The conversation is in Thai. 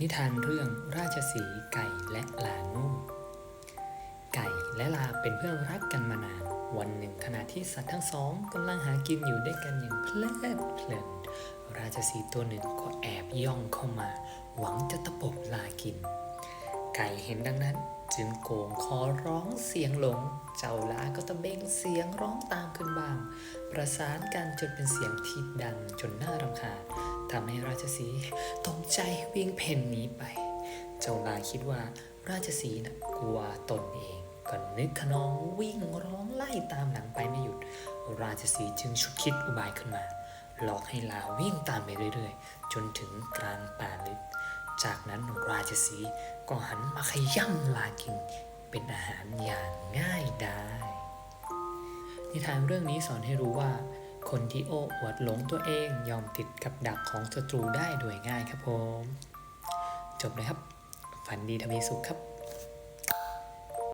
นิทานเรื่องราชสีไก่และลาโง่ไก่และลาเป็นเพื่อนรักกันมานาน วันหนึ่งขณะที่สัตว์ทั้งสองกำลังหากินอยู่ด้วยกันอย่างเพลิดเพลิน ราชสีตัวหนึ่งก็แอบย่องเข้ามา หวังจะตะปบลากิน ไก่เห็นดังนั้น จึงโกงคอร้องเสียงหลง เจ้าลาก็ตะเบงเสียงร้องตามขึ้นบ้าง ประสานกันจนเป็นเสียงที่ดังจนน่ารำคาญ ทำให้ราชสีตกใจวิ่งเพ่นหนีไป เจ้าลาคิดว่าราชสีห์น่ะกลัวตนเองก็นึกขนองวิ่งร้องไล่ตามหลังไปไม่หยุด ราชสีจึงชุดคิดอุบายขึ้นมา หลอกให้ลาวิ่งตามไปเรื่อยๆ จนถึงกลางป่าลึก จากนั้นราชสีก็หันมาขย่ำลากิน เป็นอาหารอย่างง่ายดายนิทานเรื่องนี้สอนให้รู้ว่า คนที่โอ้อวดหลงตัวเองยอมติดกับดักของศัตรูได้โดยง่ายครับผม จบเลยครับ ฝันดีทวีสุขครับ